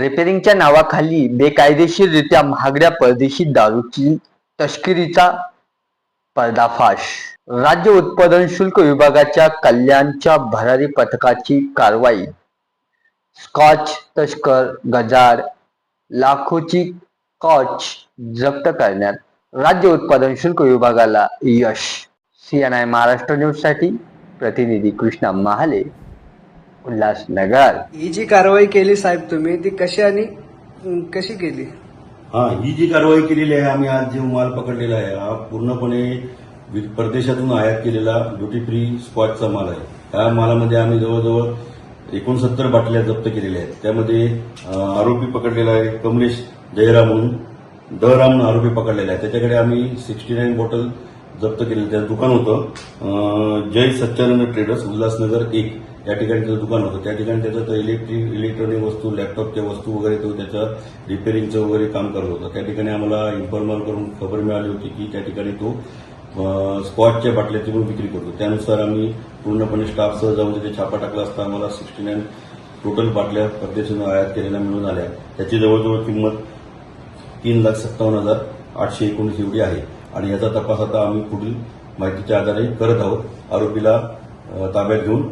रिपेरिंगच्या नावाखाली बेकायदेशीररित्या महागड्या परदेशी दारूची तस्करीचा पर्दाफाश. राज्य उत्पादन शुल्क विभागाच्या कल्याणच्या भरारी पथकाची कारवाई. स्कॉच तस्कर गजार लाखोची स्कॉच जप्त करण्यात राज्य उत्पादन शुल्क विभागाला यश. सीएनआय महाराष्ट्र न्यूजसाठी प्रतिनिधी कृष्णा महाले. उल्हासनगर ही जी कारवाई केली साहेब तुम्ही ती कशी आणि अं, कशी केली? हा ही जी कारवाई केलेली आहे आम्ही आज जो माल पकडलेला आहे हा पूर्णपणे वि- परदेशातून आयात केलेला ड्युटी फ्री स्कॉचचा माल आहे. या मालामध्ये आम्ही जवळजवळ एकोणसत्तर बाटल्या जप्त केलेल्या आहेत. त्यामध्ये अं, आरोपी पकडलेला आहे कमलेश जयराम म्हणून दहराम म्हणून आरोपी पकडलेला आहे. त्याच्याकडे आम्ही सिक्स्टी नाईन बॉटल जप्त केलेलं त्याचं दुकान होतं अं, जय सच्चानंद ट्रेडर्स उल्हासनगर एक. या ठिकाणी त्याचं दुकान होतं. त्या ठिकाणी त्याचं तर इलेक्ट्रिक इलेक्ट्रॉनिक वस्तू लॅपटॉपच्या वस्तू वगैरे तो त्याचं रिपेरिंगचं वगैरे काम करत होता. त्या ठिकाणी आम्हाला इन्फॉर्मल करून खबर मिळाली होती की त्या ठिकाणी तो स्कॉचच्या बाटल्याची पण विक्री करतो. त्यानुसार आम्ही पूर्णपणे स्टाफसह जाऊन तिथे छापा टाकला असता. आम्हाला सिक्स्टी नाईन टोटल बाटल्या परदेशातून आयात केलेल्या मिळून आल्या. त्याची जवळजवळ किंमत तीन लाख सत्तावन्न हजार आठशे एकोणीस एवढी आहे. आणि याचा तपास आता आम्ही पुढील माहितीच्या आधारे करत आहोत. आरोपीला ताब्यात घेऊन